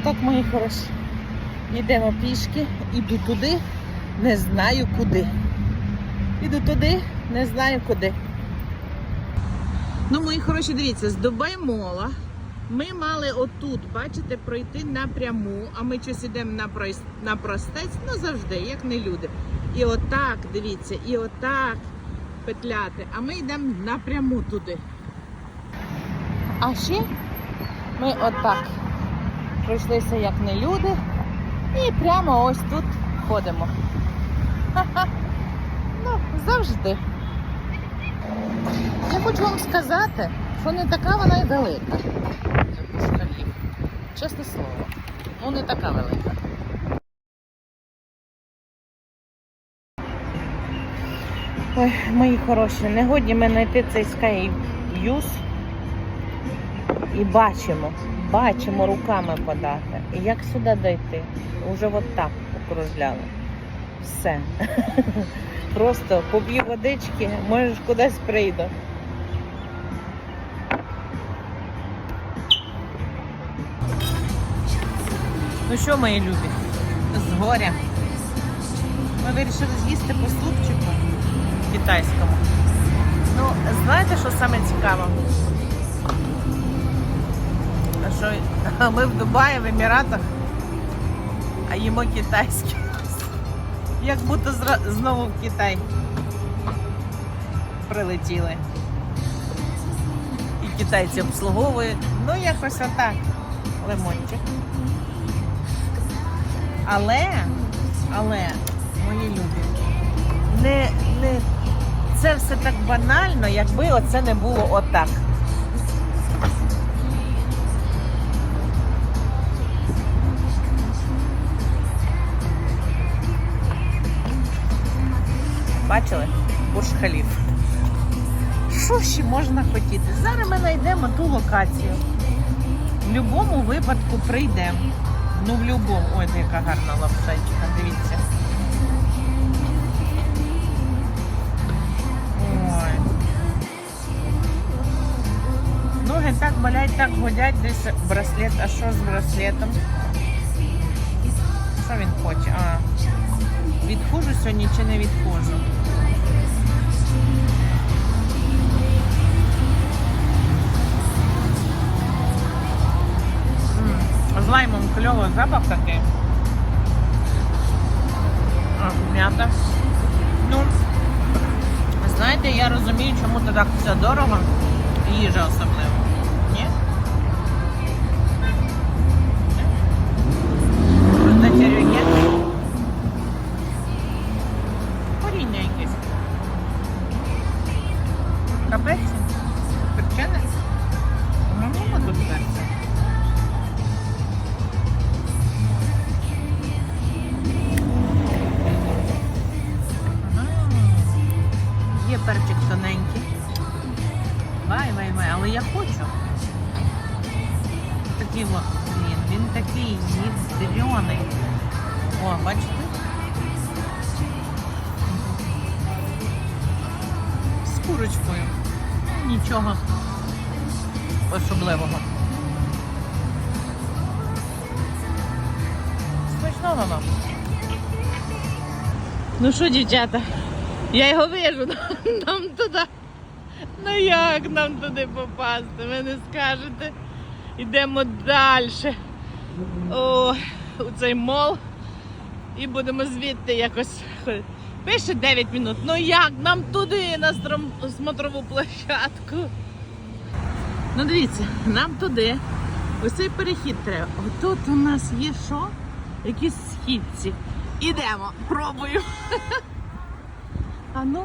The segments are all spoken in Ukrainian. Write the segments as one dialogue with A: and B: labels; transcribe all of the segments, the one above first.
A: Отак, мої хороші. Йдемо пішки, іду туди, не знаю куди. Іду туди, не знаю куди. Ну, мої хороші, дивіться, з Дубаймола ми мали отут, бачите, пройти напряму, а ми щось йдемо на, на простець, ну завжди, як не люди. І отак, дивіться, і отак петляти, а ми йдемо напряму туди. А ще ми отак пройшлися як не люди і прямо ось тут ходимо. Ха-ха. Ну, завжди. Я хочу вам сказати, що не така вона й велика. Чесне слово. Ну не така велика. Ой, мої хороші, не годі ми знайти цей Sky Views і бачимо, бачимо руками подати. І як сюди дойти? Уже от так окружляли. Все. Просто поп'ю водички, може кудись прийду. Ну що, мої любі, з горя. Ми вирішили з'їсти по супчику китайському. Ну, знаєте, що саме цікаво? Що ми в Дубаї, в Еміратах, а їмо китайське. Як будто знову в Китай прилетіли. І китайці обслуговують. Ну, якось отак. Лимончик. Але, але, мої любі, не, не, це все так банально, якби оце не було отак. Бачили? Бурж-Халіф. Що ще можна хотіти? Зараз ми знайдемо ту локацію. В будь-якому випадку прийдемо. Ну, в будь-якому. Ой, це яка гарна лапшечка, дивіться. Ой. Ноги так болять, так гудять, десь браслет. А що з браслетом? Що він хоче? А, відхожу сьогодні чи не відхожу? Лаймом кльово запах такий. М'ята. Ну, знаєте, я розумію, чому то так все дорого. Їжа особливо. Курочкою. Нічого особливого. Смачного вам. Ну що, дівчата, я його вижу, нам туди. Ну як нам туди попасти? Ви не скажете. Йдемо далі. У цей мол. І будемо звідти якось. хо- Пише 9 минут. Ну як? Нам туди, на смотрову площадку. Ну дивіться, нам туди. Ось цей перехід треба. Отут у нас є що? Якісь східці. Ідемо, пробую. А ну.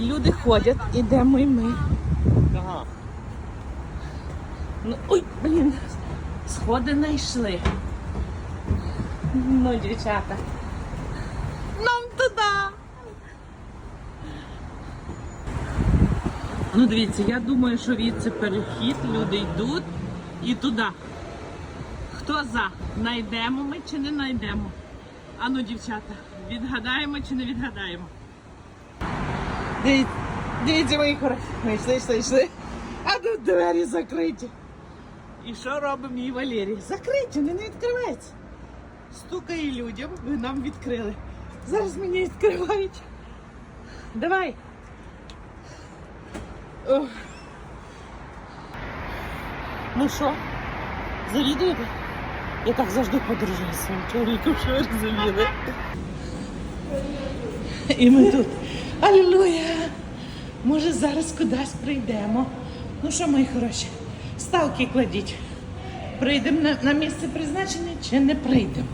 A: Люди ходять, ідемо і ми. Ну, ой, блін, сходи знайшли. Ну, дівчата. Нам. Ну, дивіться, я думаю, що від це перехід, люди йдуть і туди. Хто за? Найдемо ми чи не найдемо? А ну, дівчата, відгадаємо чи не відгадаємо? Дивіться, дивіться мої хороші. Ми йшли, йшли, йшли. А тут двері закриті. І що робить мій Валерій? Закриті, вони не відкриваються. Стукає людям, ви нам відкрили. Зараз мені відкривають. Давай. Ох. Ну що, завідуєте? Я так завжди подорожую своїм чоловіком, що розуміли. І ми тут. Алілуя! Може, зараз кудись прийдемо. Ну що, мої хороші, ставки кладіть. Прийдемо на, на місце призначення чи не прийдемо.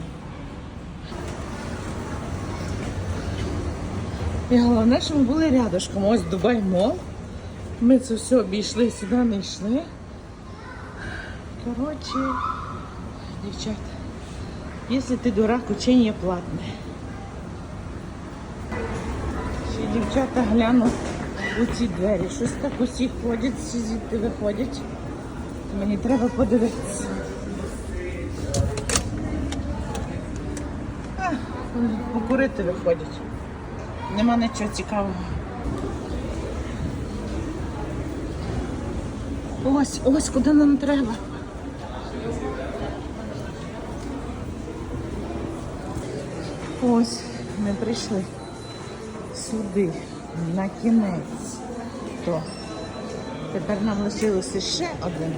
A: І головне, що ми були рядышком. Ось Дубай Мол. Ми це все обійшли, сюди не йшли. Коротше, дівчата, якщо ти дурак, учення платне. Ще дівчата глянуть у ці двері. Щось так усі ходять, всі звідти виходять. Мені треба подивитися. Покурити виходять. Нема нічого цікавого. Ось, ось куди нам треба. Ось ми прийшли сюди, на кінець. То тепер нам лишилося ще один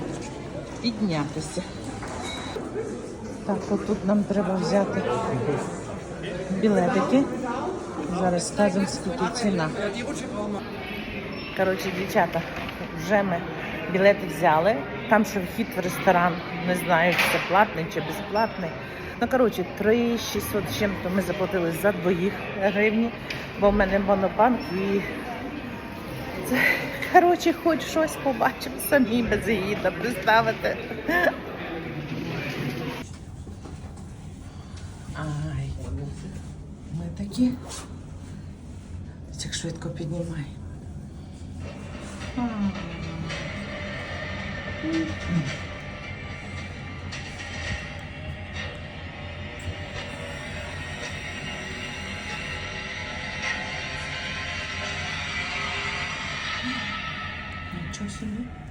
A: піднятися. Так, отут нам треба взяти білетики. Зараз скажемо, скільки ціна. Коротше, дівчата, вже ми білети взяли. Там ще вхід в ресторан. Не знаю, чи це платний чи безплатний. Ну, коротше, 3600 з чим-то ми заплатили за двоїх гривні, бо в мене монобанк і це, коротше, хоч щось побачимо самі без їда представити. Ай, ми такі. Швидко піднімай. Нічого собі.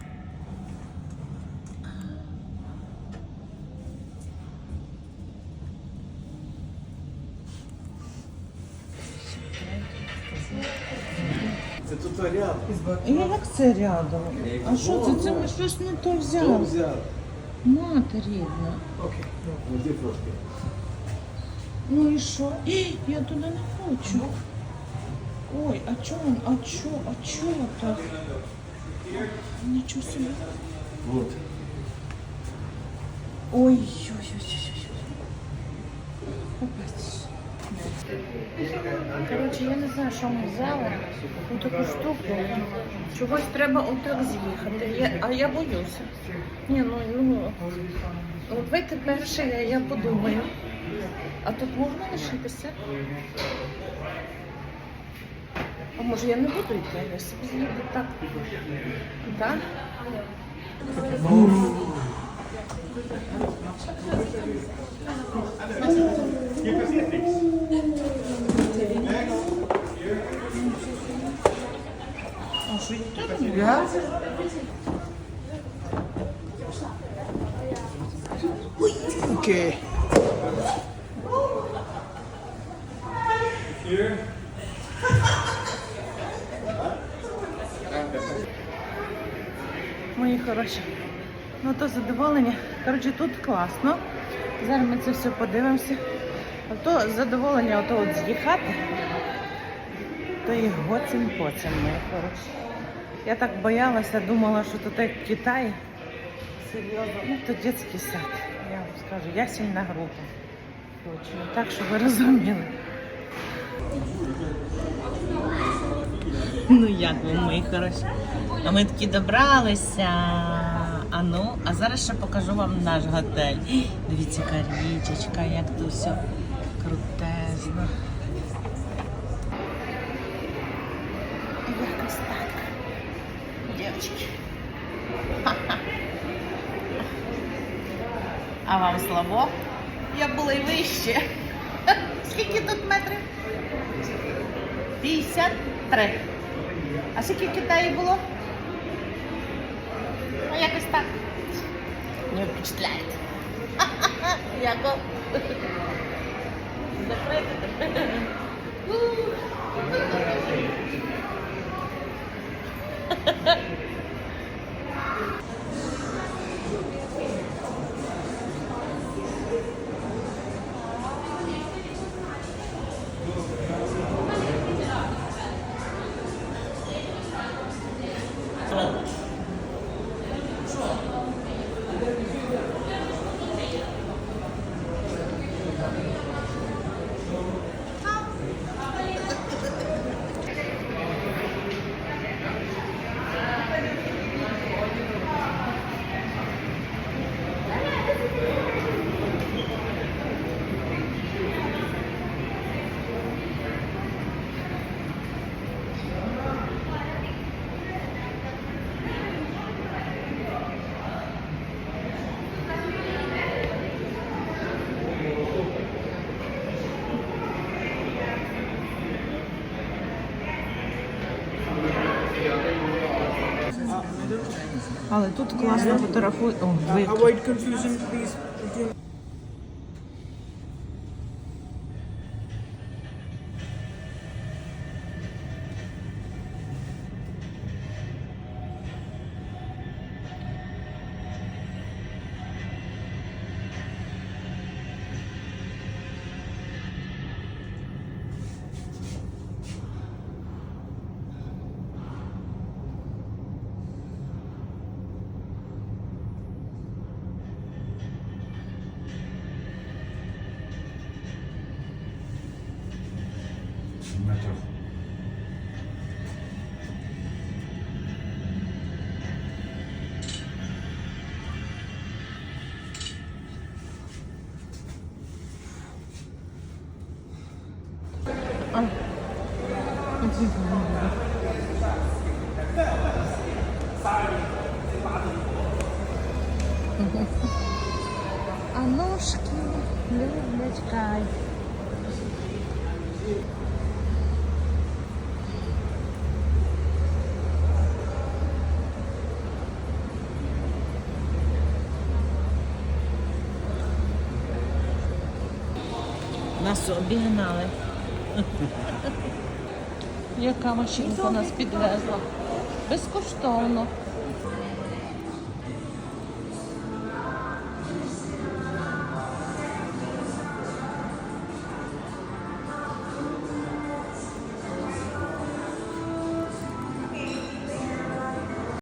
A: Як це рядом? А що це? Це ми щось не то взяли. Мати рідна.
B: Окей. Ну.
A: Ну і що? Я туди не хочу. Ой, а чого? А чого? А чого так? Нічого собі.
B: Вот.
A: Ой, ой, ой, ой, ой. Капець. Коротше, я не знаю, що ми взяли. Ну таку штуку. Чогось треба отак з'їхати. Я, а я боюся. Ні, ну, ну. Вийти перше, я, я подумаю. А тут можна лишитися? А може я не буду йти, я собі з'їду так. Так? А що тут?
B: Окей.
A: Мої хороші. Ну то задоволення. Коротше, тут класно. Зараз ми це все подивимося. А то задоволення ото от з'їхати, то і гоцем поцем, мої хороші. Я так боялася, думала, що тут як в Серйозно, ну то дитячий сад. Я вам скажу, ясельна група. Точно. Так, щоб ви розуміли. Ну як ви, мої хороші? А ми такі добралися. А ну, а зараз ще покажу вам наш готель. Дивіться, яка річечка, як тут все крутезно. Якось так. Дівчатки. А вам слабо? Я була й вище. Скільки тут метрів? 53. А скільки в Китаї було? Ну, якось так. Не впечатляет. Яков. Закрити. Але тут класно фотографує. О, ви.
C: Avoid confusion, please.
A: А ножки люблять кайф. Нас обігнали. Яка машинка нас підвезла? Безкоштовно.